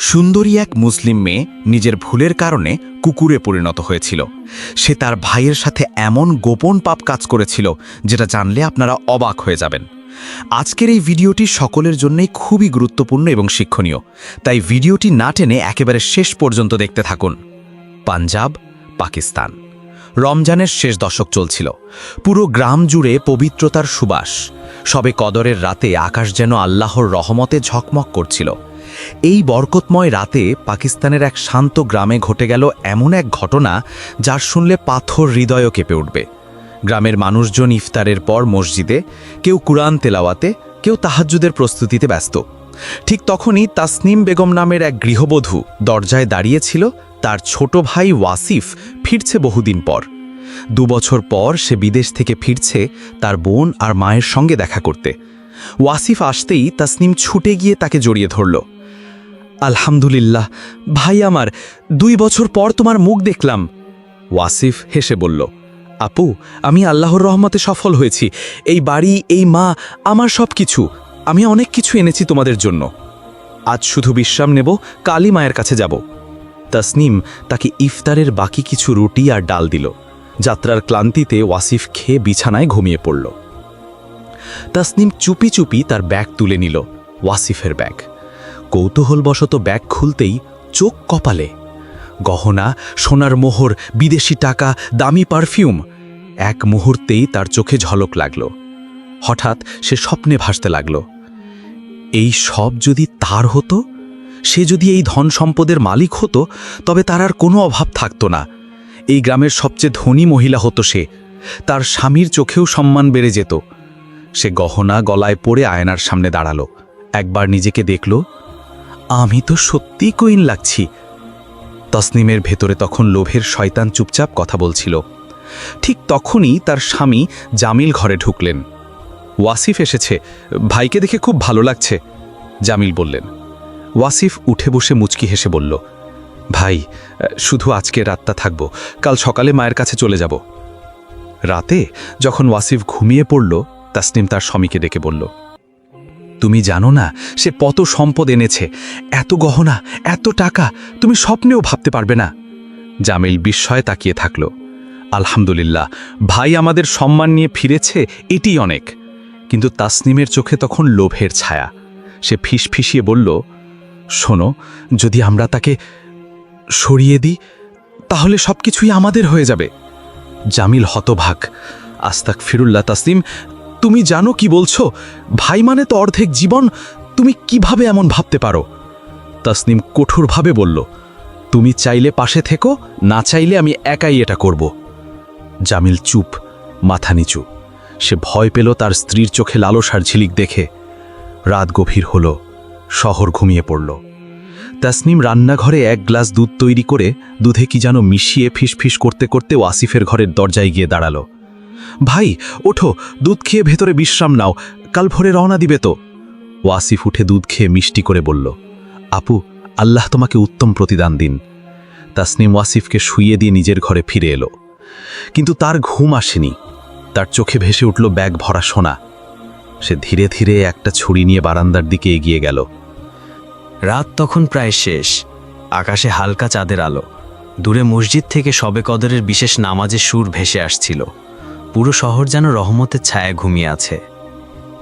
সুন্দরী এক মুসলিম মেয়ে নিজের ভুলের কারণে কুকুরে পরিণত হয়েছিল। সে তার ভাইয়ের সাথে এমন গোপন পাপ কাজ করেছিল, যেটা জানলে আপনারা অবাক হয়ে যাবেন। আজকের এই ভিডিওটি সকলের জন্যই খুবই গুরুত্বপূর্ণ এবং শিক্ষণীয়, তাই ভিডিওটি না টেনে একেবারে শেষ পর্যন্ত দেখতে থাকুন। পাঞ্জাব, পাকিস্তান। রমজানের শেষ দশক চলছিল। পুরো গ্রাম জুড়ে পবিত্রতার সুবাস। সবে কদরের রাতে আকাশ যেন আল্লাহর রহমতে ঝকমক করছিল। এই বরকতময় রাতে পাকিস্তানের এক শান্ত গ্রামে ঘটে গেল এমন এক ঘটনা যার শুনলে পাথর হৃদয়ও কেঁপে উঠবে। গ্রামের মানুষজন ইফতারের পর মসজিদে, কেউ কুরআন তেলাওয়াতে, কেউ তাহাজ্জুদের প্রস্তুতিতে ব্যস্ত। ঠিক তখনই তাসনিম বেগম নামের এক গৃহবধূ দরজায় দাঁড়িয়েছিল, তার ছোট ভাই ওয়াসিফ ফিরছে বহুদিন পর। দুবছর পর সে বিদেশ থেকে ফিরছে তার বোন আর মায়ের সঙ্গে দেখা করতে। ওয়াসিফ আসতেই তাসনিম ছুটে গিয়ে তাকে জড়িয়ে ধরল। আলহামদুলিল্লাহ, ভাই আমার, দুই বছর পর তোমার মুখ দেখলাম। ওয়াসিফ হেসে বলল, আপু, আমি আল্লাহর রহমতে সফল হয়েছি। এই বাড়ি, এই মা, আমার সব কিছু আমি অনেক কিছু এনেছি তোমাদের জন্য। আজ শুধু বিশ্রাম নেব কালী মায়ের কাছে যাব। তাসনিম তাকে ইফতারের বাকি কিছু রুটি আর ডাল দিল। যাত্রার ক্লান্তিতে ওয়াসিফ খেয়ে বিছানায় ঘুমিয়ে পড়ল। তাসনিম চুপি চুপি তার ব্যাগ তুলে নিল, ওয়াসিফের ব্যাগ। কৌতূহলবশত ব্যাগ খুলতেই চোখ কপালে। গহনা, সোনার মোহর, বিদেশি টাকা, দামি পারফিউম। এক মুহূর্তেই তার চোখে ঝলক লাগল। হঠাৎ সে স্বপ্নে ভাসতে লাগল। এই সব যদি তার হতো? সে যদি এই ধন সম্পদের মালিক হতো, তবে তার আর কোনো অভাব থাকতো না। এই গ্রামের সবচেয়ে ধনী মহিলা হতো সে। তার স্বামীর চোখেও সম্মান বেড়ে যেত। সে গহনা গলায় পড়ে আয়নার সামনে দাঁড়াল। একবার নিজেকে দেখল আমি তো সত্যি কইন লাগছি। তসনিমের ভেতরে তখন লোভের শয়তান চুপচাপ কথা বলছিল। ঠিক তখনই তার স্বামী জামিল ঘরে ঢুকলেন। ওয়াসিফ এসেছে। ভাইকে দেখে খুব ভালো লাগছে, জামিল বললেন। ওয়াসিফ উঠে বসে মুচকি হেসে বলল, ভাই, শুধু আজকে রাতটা থাকব, কাল সকালে মায়ের কাছে চলে যাব। রাতে যখন ওয়াসিফ ঘুমিয়ে পড়ল, তাসনিম তার স্বামীকে ডেকে বলল তুমি জানো না, সে কত সম্পদ এনেছে, এত গহনা, এত টাকা, তুমি স্বপ্নেও ভাবতে পারবে না। জামিল বিস্ময়ে তাকিয়ে থাকল। আলহামদুলিল্লাহ, ভাই আমাদের সম্মান নিয়ে ফিরেছে এটি অনেক। কিন্তু তাসনিমের চোখে তখন লোভের ছায়া। সে ফিস ফিসিয়ে বলল, শোনো, যদি আমরা তাকে সরিয়ে দিই, তাহলে সব কিছুই আমাদের হয়ে যাবে। জামিল হতভাগ। আস্তাক ফিরুল্লাহ তাসনিম তুমি জানো কি বলছো? ভাই মানে তো অর্ধেক জীবন, তুমি কীভাবে এমন ভাবতে পারো? তাসনিম কঠোরভাবে বলল, তুমি চাইলে পাশে থেকো, না চাইলে আমি একাই এটা করব। জামিল চুপ, মাথা নিচু। সে ভয় পেল তার স্ত্রীর চোখে লালসার ঝিলিক দেখে। রাত গভীর হল, শহর ঘুমিয়ে পড়ল। তাসনিম রান্নাঘরে এক গ্লাস দুধ তৈরি করে দুধে কি যেন মিশিয়ে ফিসফিস করতে করতে ওয়াসিফের ঘরের দরজায় গিয়ে দাঁড়াল। ভাই, ওঠো, দুধ খেয়ে ভেতরে বিশ্রাম নাও, কাল ভোরে রওনা দিবে তো। ওয়াসিফ উঠে দুধ খেয়ে মিষ্টি করে বলল, আপু, আল্লাহ তোমাকে উত্তম প্রতিদান দিন। তাসনিম ওয়াসিফকে শুইয়ে দিয়ে নিজের ঘরে ফিরে এলো। কিন্তু তার ঘুম আসেনি। তার চোখে ভেসে উঠল ব্যাগ ভরা সোনা। সে ধীরে ধীরে একটা ছুরি নিয়ে বারান্দার দিকে এগিয়ে গেল। রাত তখন প্রায় শেষ। আকাশে হালকা চাঁদের আলো। দূরে মসজিদ থেকে সবে কদরের বিশেষ নামাজের সুর ভেসে আসছিল। পুরো শহর যেন রহমতের ছায়া ঘুমিয়ে আছে।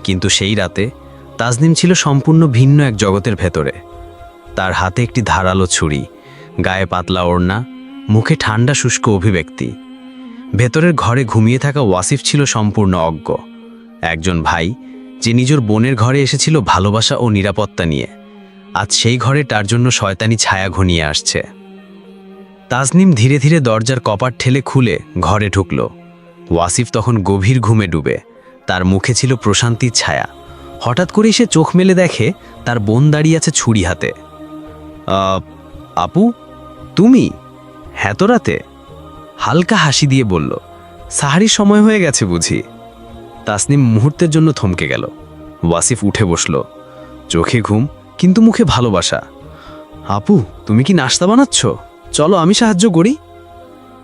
কিন্তু সেই রাতে তাজনিম ছিল সম্পূর্ণ ভিন্ন এক জগতের ভেতরে। তার হাতে একটি ধারালো ছুরি, গায়ে পাতলা ওড়না, মুখে ঠান্ডা শুষ্ক অভিব্যক্তি। ভেতরের ঘরে ঘুমিয়ে থাকা ওয়াসিফ ছিল সম্পূর্ণ অজ্ঞ। একজন ভাই, যে নিজের বোনের ঘরে এসেছিল ভালোবাসা ও নিরাপত্তা নিয়ে। আজ সেই ঘরে তার জন্য শয়তানি ছায়া ঘনিয়ে আসছে। তাজনিম ধীরে ধীরে দরজার কপাট ঠেলে খুলে ঘরে ঢুকল। ওয়াসিফ তখন গভীর ঘুমে ডুবে। তার মুখে ছিল প্রশান্তির ছায়া। হঠাৎ করেই সে চোখ মেলে দেখে তার বোন দাঁড়িয়ে আছে ছুরি হাতে। আপু, তুমি? হ্যাঁ রাতে। হালকা হাসি দিয়ে বলল, সাহারির সময় হয়ে গেছে বুঝি? তাসনিম মুহূর্তের জন্য থমকে গেল। ওয়াসিফ উঠে বসল। চোখে ঘুম, কিন্তু মুখে ভালোবাসা। আপু, তুমি কি নাস্তা বানাচ্ছ? চলো আমি সাহায্য করি।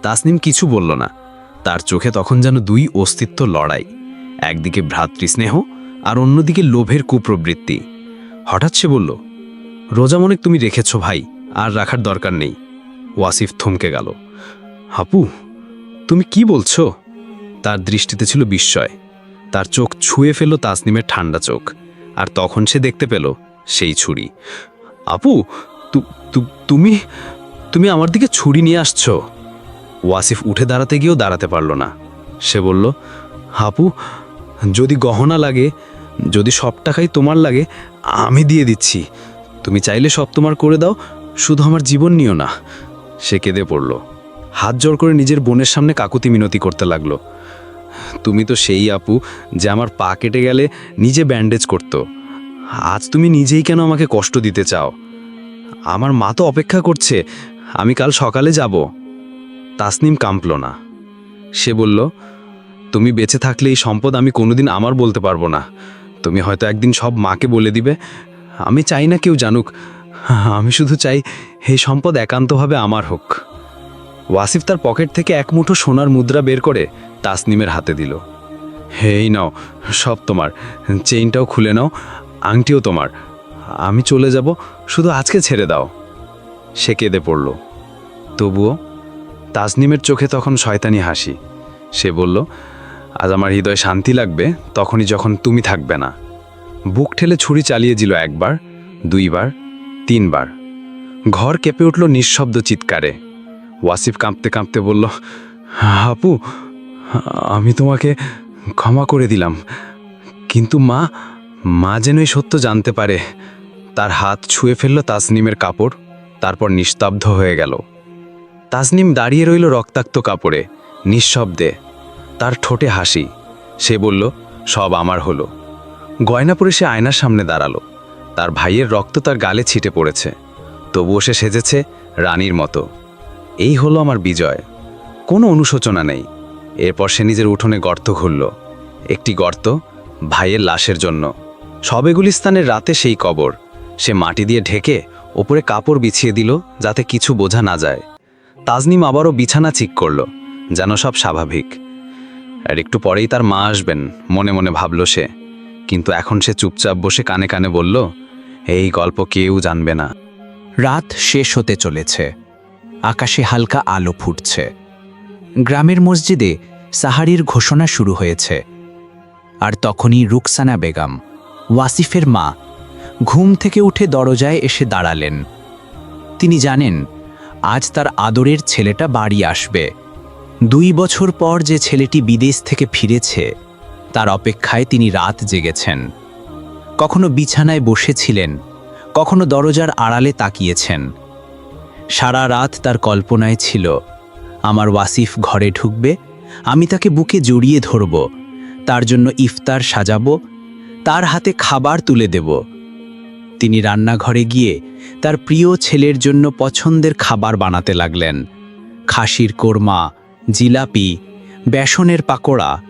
তাসনিম কিছু বলল না। তার চোখে তখন যেন দুই অস্তিত্ব লড়াই, একদিকে ভ্রাতৃস্নেহ আর অন্যদিকে লোভের কুপ্রবৃত্তি। হঠাৎ সে বলল রোজা মনে তুমি রেখেছ ভাই, আর রাখার দরকার নেই। ওয়াসিফ থমকে গেল হাপু তুমি কি বলছো? তার দৃষ্টিতে ছিল বিস্ময়। তার চোখ ছুঁয়ে ফেল তাসনিমের ঠান্ডা চোখ, আর তখন সে দেখতে পেল সেই ছুরি। আপু তুমি তুমি আমার দিকে ছুরি নিয়ে আসছো? ওয়াসিফ উঠে দাঁড়াতে গিয়েও দাঁড়াতে পারল না। সে বলল হাপু যদি গহনা লাগে, যদি সব টাকাই তোমার লাগে, আমি দিয়ে দিচ্ছি। তুমি চাইলে সব তোমার করে দাও, শুধু আমার জীবন নিও না। সে কেঁদে পড়ল। হাত জোর করে নিজের বোনের সামনে কাকুতি মিনতি করতে লাগল। তুমি তো সেই আপু যে আমার পা কেটে গেলে নিজে ব্যান্ডেজ করতো। আজ তুমি নিজেই কেন আমাকে কষ্ট দিতে চাও? আমার মা তো অপেক্ষা করছে, আমি কাল সকালে যাব। তাসনিম কাঁপল না। সে বলল, তুমি বেঁচে থাকলে এই সম্পদ আমি কোনোদিন আমার বলতে পারব না। তুমি হয়তো একদিন সব মাকে বলে দিবে। আমি চাই না কেউ জানুক। আমি শুধু চাই এই সম্পদ একান্তভাবে আমার হোক। ওয়াসিফ তার পকেট থেকে এক মুঠো সোনার মুদ্রা বের করে তাসনিমের হাতে দিল। হেই নাও, সব তোমার। চেইনটাও খুলে নাও, আংটিও তোমার। আমি চলে যাব, শুধু আজকে ছেড়ে দাও। সে কেঁদে পড়ল। তবুও তাসনিমের চোখে তখন শয়তানি হাসি। সে বলল, আজ আমার হৃদয় শান্তি লাগবে, তখনই যখন তুমি থাকবে না। বুক ঠেলে ছুরি চালিয়ে দিল একবার, দুইবার, তিনবার। ঘর কেঁপে উঠল নিঃশব্দ চিৎকারে। ওয়াসিফ কাঁপতে কাঁপতে বলল, আপু, আমি তোমাকে ক্ষমা করে দিলাম। কিন্তু মা মা যেন এই সত্য জানতে পারে। তার হাত ছুঁয়ে ফেলল তাসনিমের কাপড়, তারপর নিস্তব্ধ হয়ে গেল। তাসনিম দাঁড়িয়ে রইল রক্তাক্ত কাপড়ে, নিঃশব্দে। তার ঠোঁটে হাসি। সে বলল, সব আমার হলো। গয়না পরে সে আয়নার সামনে দাঁড়াল। তার ভাইয়ের রক্ত তার গালে ছিটে পড়েছে। তবুও সে সেজেছে রানীর মতো। এই হলো আমার বিজয়। কোনো অনুশোচনা নেই। এরপর সে নিজের উঠোনে গর্ত খুলল একটি গর্ত ভাইয়ের লাশের জন্য। সবে গুলিস্তানের রাতে সেই কবর। সে মাটি দিয়ে ঢেকে ওপরে কাপড় বিছিয়ে দিল যাতে কিছু বোঝা না যায়। তাজনিম আবারও বিছানা ঠিক করল, যেন সব স্বাভাবিক। আর একটু পরেই তার মা আসবেন, মনে মনে ভাবল সে। কিন্তু এখন সে চুপচাপ বসে কানে কানে বলল, এই গল্প কেউ জানবে না। রাত শেষ হতে চলেছে। আকাশে হালকা আলো ফুটছে। গ্রামের মসজিদে সাহারির ঘোষণা শুরু হয়েছে। আর তখনই রুকসানা বেগম, ওয়াসিফের মা, ঘুম থেকে উঠে দরজায় এসে দাঁড়ালেন। তিনি জানেন আজ তার আদরের ছেলেটা বাড়ি আসবে। দুই বছর পর যে ছেলেটি বিদেশ থেকে ফিরেছে, তার অপেক্ষায় তিনি রাত জেগেছেন। কখনো বিছানায় বসেছিলেন, কখনো দরজার আড়ালে তাকিয়েছেন। সারা রাত তার কল্পনায় ছিল, আমার ওয়াসিফ ঘরে ঢুকবে, আমি তাকে বুকে জড়িয়ে ধরব, তার জন্য ইফতার সাজাবো, তার হাতে খাবার তুলে দেব। তিনি রান্নাঘরে গিয়ে তার প্রিয় ছেলের জন্য পছন্দের খাবার বানাতে লাগলেন। খাসির কোরমা, জিলাপি, বেসনের পাকোড়া।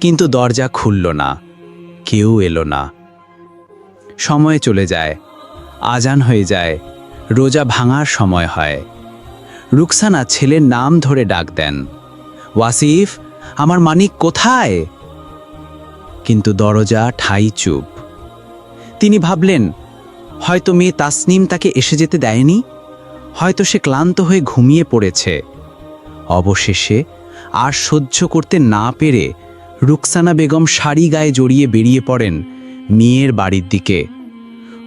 কিন্তু দরজা খুলল না, কেউ এলো না। সময় চলে যায়, আজান হয়ে যায়, রোজা ভাঙার সময় হয়। রুকসানা ছেলের নাম ধরে ডাক দেন, ওয়াসিফ, আমার মানিক কোথায়? কিন্তু দরজা ঠাই চুপ। তিনি ভাবলেন, হয়তো মেয়ে তাসনিম তাকে এসে যেতে দেয়নি? হয়তো সে ক্লান্ত হয়ে ঘুমিয়ে পড়েছে। অবশেষে আর সহ্য করতে না পেরে রুকসানা বেগম শাড়ি গায়ে জড়িয়ে বেরিয়ে পড়েন মেয়ের বাড়ির দিকে।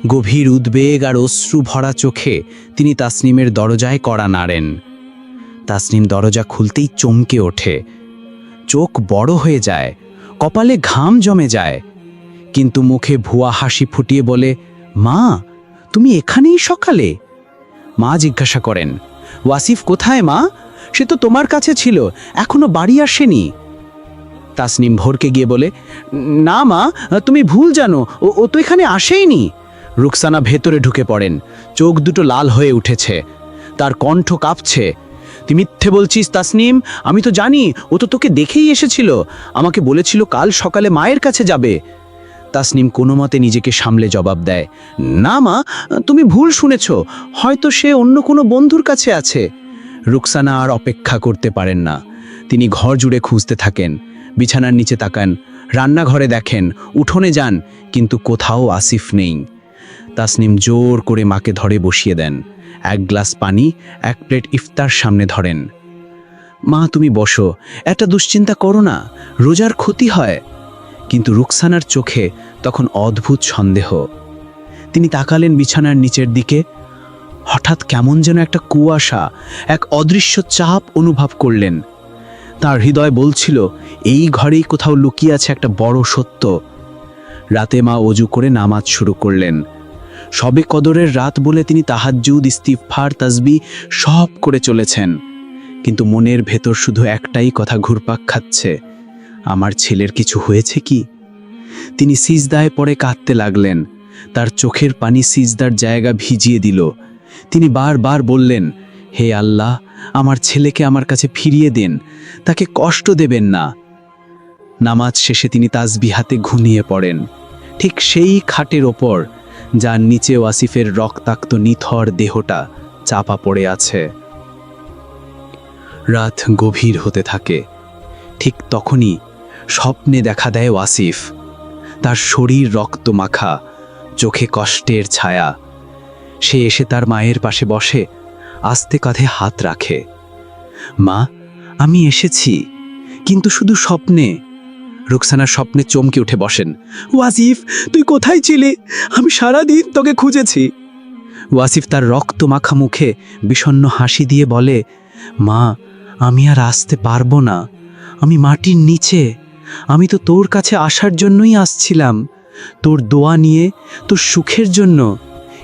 গভীর উদ্বেগ আর অশ্রু ভরা চোখে তিনি তাসনিমের দরজায় কড়া নাড়েন। তাসনিম দরজা খুলতেই চমকে ওঠে। চোখ বড় হয়ে যায়, কপালে ঘাম জমে যায়। কিন্তু মুখে ভুয়া হাসি ফুটিয়ে বলে, মা, তুমি এখানেই সকালে? মা জিজ্ঞাসা করেন, ওয়াসিফ কোথায় মা? সে তো তোমার কাছে ছিল, এখনও বাড়ি আসেনি। তাসনিম ভোরকে গিয়ে বলে, না মা, তুমি ভুল জানো, ও ও তো এখানে আসেইনি। রুকসানা ভেতরে ঢুকে পড়েন, চোখ দুটো লাল হয়ে উঠেছে, তার কণ্ঠ কাঁপছে, তুই মিথ্যে বলছিস তাসনিম, আমি তো জানি, ও তো তোকে দেখেই এসেছিল, আমাকে বলেছিল কাল সকালে মায়ের কাছে যাবে। তাসনিম কোনো মতে নিজেকে সামলে জবাব দেয়, না মা, তুমি ভুল শুনেছ, হয়তো সে অন্য কোনো বন্ধুর কাছে আছে। রুকসানা আর অপেক্ষা করতে পারেন না। তিনি ঘর জুড়ে খুঁজতে থাকেন, বিছানার নিচে তাকান, রান্নাঘরে দেখেন, উঠোনে যান, কিন্তু কোথাও আসিফ নেই। তাসনিম জোর করে মাকে ধরে বসিয়ে দেন, এক গ্লাস পানি, এক প্লেট ইফতার সামনে ধরেন। মা, তুমি বসো একটা দুশ্চিন্তা করো না, রোজার ক্ষতি হয়। কিন্তু রুকসানার চোখে তখন অদ্ভুত সন্দেহ। তিনি তাকালেন বিছানার নিচের দিকে। হঠাৎ কেমন যেন একটা কুয়াশা, এক অদৃশ্য চাপ অনুভব করলেন। তার হৃদয় বলছিল, এই ঘরেই কোথাও লুকিয়ে আছে একটা বড় সত্য। রাতে মা অজু করে নামাজ শুরু করলেন। সবে কদরের রাত বলে তিনি তাহাজ্জুদ ইস্তিফার তাসবি সব করে চলেছেন। কিন্তু মনের ভেতর শুধু একটাই কথা ঘুরপাক খাচ্ছে। আমার ছেলের কিছু হয়েছে কি? তিনি সিজদায় পড়ে কাঁদতে লাগলেন। তার চোখের পানি সিজদার জায়গা ভিজিয়ে দিল। তিনি বারবার বললেন, হে আল্লাহ, আমার ছেলেকে আমার কাছে ফিরিয়ে দেন। তাকে কষ্ট দেবেন না। নামাজ শেষে তিনি তাজবি হাতে ঘুমিয়ে পড়েন। ঠিক সেই খাটের ওপর, যার নিচে ওয়াসিফের রক্তাক্ত নিথর দেহটা চাপা পড়ে আছে। রাত গভীর হতে থাকে। ঠিক তখনই স্বপ্নে দেখা দেয় ওয়াসিফ। তার শরীর রক্ত মাখা চোখে কষ্টের ছায়া। সে এসে তার মায়ের পাশে বসে, আস্তে কাঁধে হাত রাখে। মা, আমি এসেছি, কিন্তু শুধু স্বপ্নে। রুকসানার স্বপ্নে চমকে উঠে বসেন। ওয়াসিফ, তুই কোথায় ছিলি? আমি সারা দিন তোকে খুঁজেছি। ওয়াসিফ তার রক্ত মাখা মুখে বিষণ্ণ হাসি দিয়ে বলে, মা, আমি আর আসতে পারব না। আমি মাটির নিচে। আমি তো তোর কাছে আসার জন্যই আসছিলাম। তোর দোয়া নিয়ে, তোর সুখের জন্য।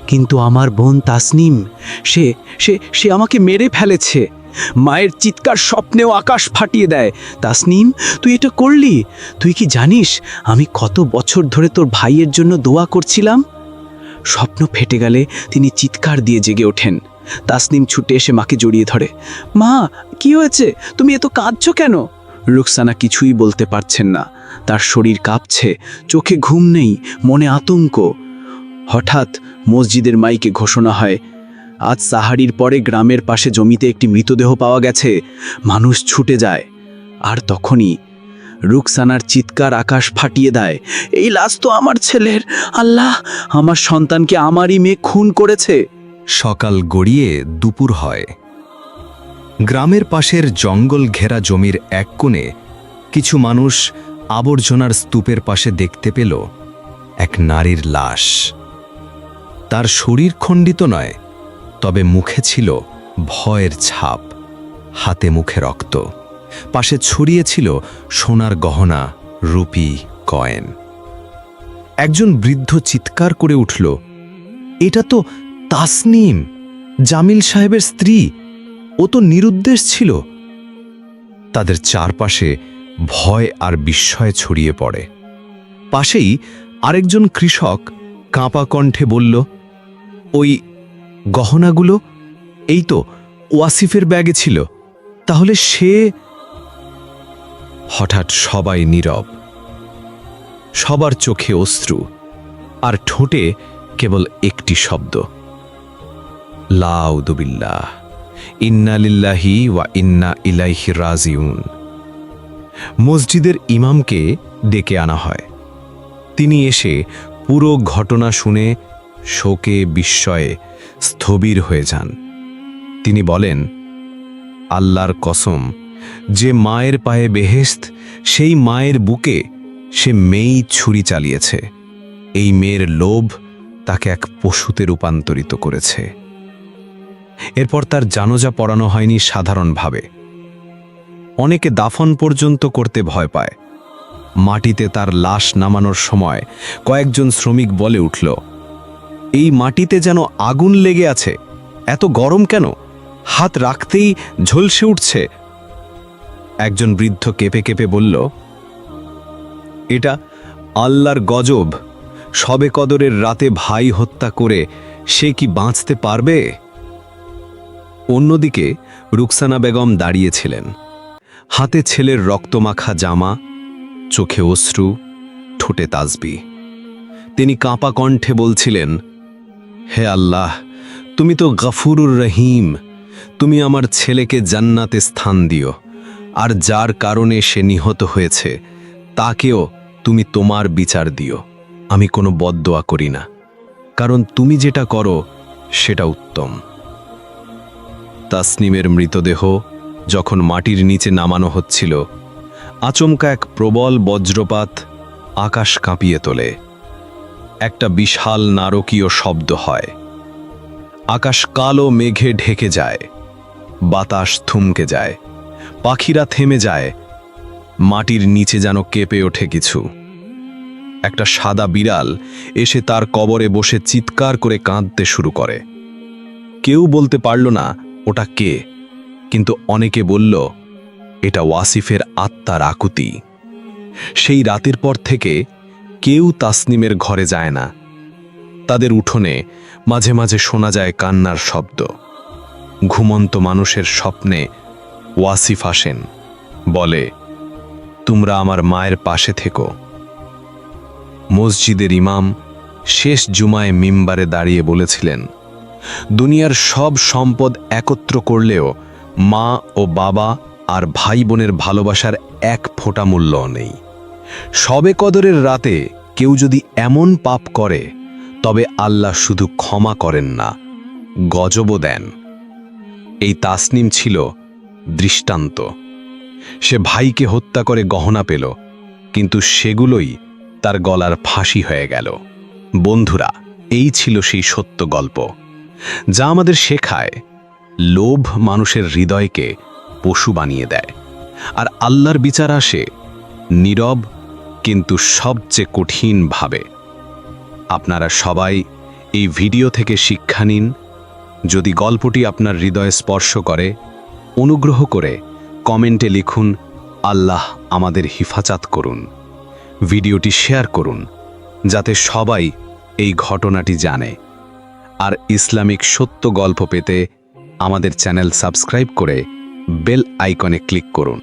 কিন্তু আমার বোন তাসনিম, সে সে সে আমাকে মেরে ফেলেছে। মায়ের চিৎকার স্বপ্নেও আকাশ ফাটিয়ে দেয়। তাসনিম, তুই এটা করলি? তুই কি জানিস আমি কত বছর ধরে তোর ভাইয়ের জন্য দোয়া করছিলাম? স্বপ্ন ফেটে গেলে তিনি চিৎকার দিয়ে জেগে ওঠেন। তাসনিম ছুটে এসে মাকে জড়িয়ে ধরে। মা, কি হয়েছে? তুমি এত কাঁদছো কেন? রুকসানা কিছুই বলতে পারছেন না। তার শরীর কাঁপছে, চোখে ঘুম নেই, মনে আতঙ্ক। হঠাৎ মসজিদের মাইকে ঘোষণা হয়, আজ সাহারির পরে গ্রামের পাশে জমিতে একটি মৃতদেহ পাওয়া গেছে, মানুষ ছুটে যায়। আর তখনই রুকসানার চিৎকার আকাশ ফাটিয়ে দেয়, এই লাশ তো আমার ছেলের, আল্লাহ, আমার সন্তানকে আমারই মেয়ে খুন করেছে। সকাল গড়িয়ে দুপুর হয়। গ্রামের পাশের জঙ্গল ঘেরা জমির এক কোণে কিছু মানুষ আবর্জনার স্তূপের পাশে দেখতে পেল এক নারীর লাশ। তার শরীর খণ্ডিত নয়, তবে মুখে ছিল ভয়ের ছাপ, হাতে মুখে রক্ত। পাশে ছড়িয়েছিল সোনার গহনা, রুপি, কয়েন। একজন বৃদ্ধ চিৎকার করে উঠল, এটা তো তাসনিম, জামিল সাহেবের স্ত্রী। ও তো নিরুদ্দেশ ছিল। তাদের চারপাশে ভয় আর বিস্ময় ছড়িয়ে পড়ে। পাশেই আরেকজন কৃষক কাঁপা কণ্ঠে বলল, ওই গহনাগুলো, এই তো ওয়াসিফের ব্যাগে ছিল। তাহলে সে হঠাৎ সবাই নীরব। সবার চোখে অশ্রু আর ঠোঁটে কেবল একটি শব্দ, লাউদুবিল্লাহ। ইন্না লিল্লাহি ওয়া ইন্না ইলাইহি রাজিউন। মসজিদের ইমামকে ডেকে আনা হয়। তিনি এসে পুরো ঘটনা শুনে শোকে বিস্ময়ে স্থবির হয়ে যান। তিনি বলেন, আল্লাহর কসম, যে মায়ের পায়ে বেহেস্ত সেই মায়ের বুকে সে মেয়েই ছুরি চালিয়েছে। এই মেয়ের লোভ তাকে এক পশুতে রূপান্তরিত করেছে। এরপর তার জানোজা পড়ানো হয়নি সাধারণভাবে। অনেকে দাফন পর্যন্ত করতে ভয় পায়। মাটিতে তার লাশ নামানোর সময় কয়েকজন শ্রমিক বলে উঠল, এই মাটিতে যেন আগুন লেগে আছে, এত গরম কেন? হাত রাখতেই ঝলসে উঠছে। একজন বৃদ্ধ কেঁপে কেঁপে বলল, এটা আল্লাহর গজব। সবে কদরের রাতে ভাই হত্যা করে সে কি বাঁচতে পারবে? অন্যদিকে রুকসানা বেগম দাঁড়িয়েছিলেন। হাতে ছেলের রক্তমাখা জামা, চোখে অশ্রু, ঠোঁটে তাজবি। তিনি কাঁপা কণ্ঠে বলছিলেন, হে আল্লাহ, তুমি তো গফুরুর রহিম। তুমি আমার ছেলেকে জান্নাতে স্থান দিও। আর যার কারণে সে নিহত হয়েছে, তাকেও তুমি তোমার বিচার দিও। আমি কোনো বদদোয়া করি না। কারণ তুমি যেটা করো, সেটা উত্তম। তাসনিমের মৃতদেহ যখন মাটির নিচে নামানো হচ্ছিল, আচমকা এক প্রবল বজ্রপাত আকাশ কাঁপিয়ে তোলে। একটা বিশাল নারকীয় শব্দ হয়। আকাশ কালো মেঘে ঢেকে যায়, বাতাস থমকে যায়, পাখিরা থেমে যায়, মাটির নিচে যেন কেঁপে ওঠে কিছু। একটা সাদা বিড়াল এসে তার কবরে বসে চিৎকার করে কাঁদতে শুরু করে। কেউ বলতে পারল না ওটা কে? কিন্তু অনেকে বলল, এটা ওয়াসিফের আত্মার আকুতি। সেই রাতের পর থেকে কেউ তাসনিমের ঘরে যায় না। তাদের উঠোনে মাঝে মাঝে শোনা যায় কান্নার শব্দ। ঘুমন্ত মানুষের স্বপ্নে ওয়াসিফ আসেন, বলে, তোমরা আমার মায়ের পাশে থেকো। মসজিদের ইমাম শেষ জুমায় মিম্বারে দাঁড়িয়ে বলেছিলেন দুনিয়ার সব সম্পদ একত্র করলেও মা ও বাবা আর ভাই বোনের ভালোবাসার এক ফোঁটা মূল্য নেই। সবে কদরের রাতে কেউ যদি এমন পাপ করে, তবে আল্লাহ শুধু ক্ষমা করেন না, গজবও দেন। এই তাসনিম ছিল দৃষ্টান্ত। সে ভাইকে হত্যা করে গহনা পেল, কিন্তু সেগুলোই তার গলার ফাঁসি হয়ে গেল। বন্ধুরা, এই ছিল সেই সত্য গল্প। যা আমাদের শেখায়। লোভ মানুষের হৃদয়কে পশু বানিয়ে দেয়। আর আল্লাহর বিচার আসে নীরব কিন্তু সবচেয়ে কঠিনভাবে আপনারা সবাই এই ভিডিও থেকে শিক্ষা নিন। যদি গল্পটি আপনার হৃদয়ে স্পর্শ করে, অনুগ্রহ করে কমেন্টে লিখুন, আল্লাহ আমাদের হিফাজত করুন। ভিডিওটি শেয়ার করুন, যাতে সবাই এই ঘটনাটি জানে। আর ইসলামিক সত্য গল্প পেতে আমাদের চ্যানেল সাবস্ক্রাইব করে বেল আইকনে ক্লিক করুন।